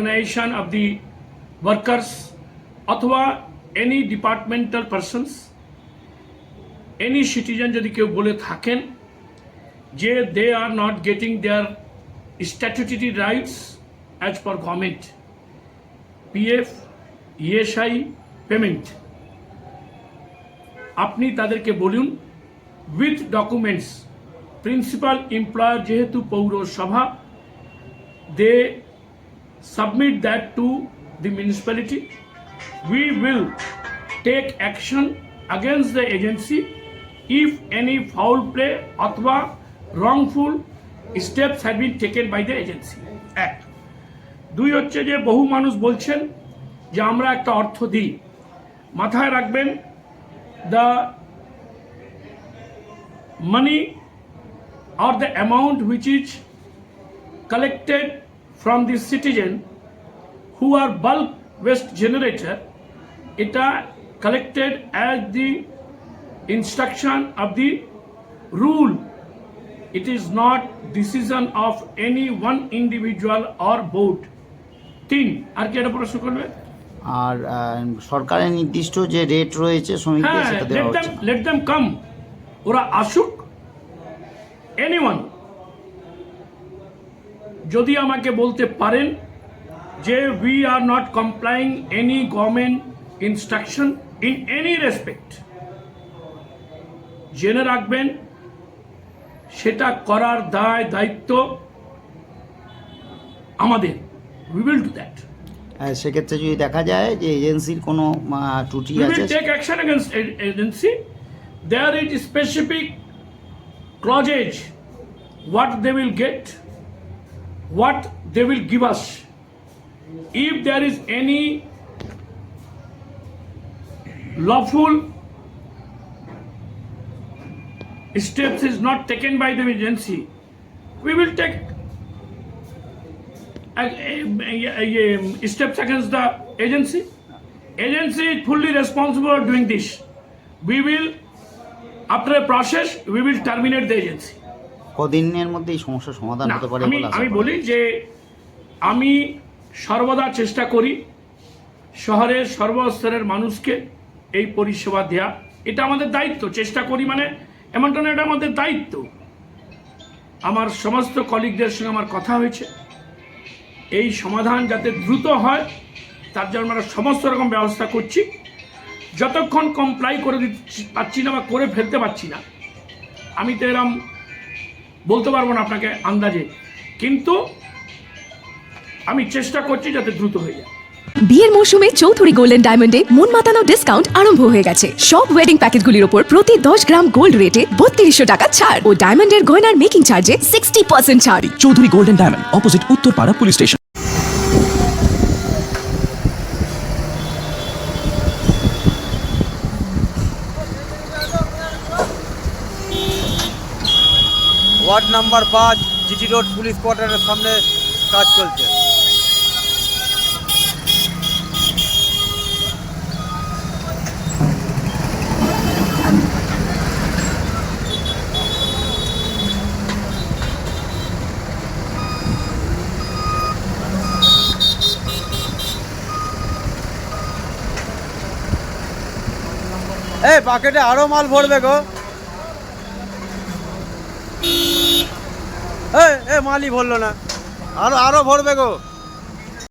organization of the workers অথবা any departmental persons, any citizen যদি কেউ বলে থাকেন যে they are not getting their statutory rights as per government PF ESI payment আপনি তাদেরকে বলুন উইথ ডকুমেন্টস প্রিন্সিপাল এমপ্লয়ার যেহেতু পৌরসভা দে submit that to the municipality. We will take action against the agency if any foul play অথবা wrongful steps have been taken by the agency. এক দুই হচ্ছে যে বহু মানুষ বলছেন যে আমরা একটা অর্থ দিই মাথায় রাখবেন the money or the amount which is collected from the citizen who are bulk waste generator এটা collected as the instruction of the rule it is not decision of any one individual or board তিন আর কি একটা প্রশ্ন করবে আর সরকারের নির্দিষ্ট যে rate রয়েছে শ্রমিকদের হ্যাঁ সেটা দেওয়া হচ্ছে লেট দেম কাম ওরা আসুক এনিওয়ান যদি আমাকে বলতে পারেন যে we are not complying any government instruction in any respect জেনে রাখবেন সেটা করার দায় দায়িত্ব আমাদের। উই উইল ডু দ্যাট সেক্ষেত্রে যদি দেখা যায় যে এজেন্সির কোনো ত্রুটি আছে action against a- agency. There is specific clauses, what they will get, what they will give us. If there is any lawful steps is not taken by the agency, we will take steps against the agency. Agency is fully responsible for doing this. We will, after a process, we will terminate the agency. কদিনের মধ্যে এই সমস্যার সমাধান হতে পারে আমি বলে যে আমি সর্বদা চেষ্টা করি শহরের সর্বস্তরের মানুষকে এই পরিষেবা দেয়া। এটা আমাদের দায়িত্ব চেষ্টা করি মানে এমনটা না এটা আমাদের দায়িত্ব। আমার সমস্ত কলিগদের সঙ্গে আমার কথা হয়েছে। এই সমাধান যাতে দ্রুত হয় তার জন্য আমরা সমস্ত রকম ব্যবস্থা করছি। যতক্ষণ কমপ্লাই করে দিচ্ছি পাচ্ছি না বা করে ফেলতে পারছি না আমি তো এরম বলতে পারব না আপনাকে আন্দাজে। কিন্তু আমি চেষ্টা করছি যাতে দ্রুত হয়ে যায়। বিয়ের মৌসুমে চৌধুরী গোল্ডেন ডায়মন্ডে মন মাতানো ডিসকাউন্ট আরম্ভ হয়ে গেছে। সব ওয়েডিং প্যাকেজগুলির ওপর প্রতি দশ গ্রাম গোল্ড রেটে বত্রিশশো টাকা ছাড়। ও ডায়মন্ডের গয়নার মেকিং চার্জে সিক্সটি পার্সেন্ট ছাড়। Chowdhury golden diamond opposite Uttarpara police station ward number পাঁচ, জিটি রোড পুলিশ কোয়ার্টারের সামনে কাজ চলছে। এই, বাকেটে আরও মাল ভরবে গো। এ মালি ভরলো না। আরও আরও ভরবে গো।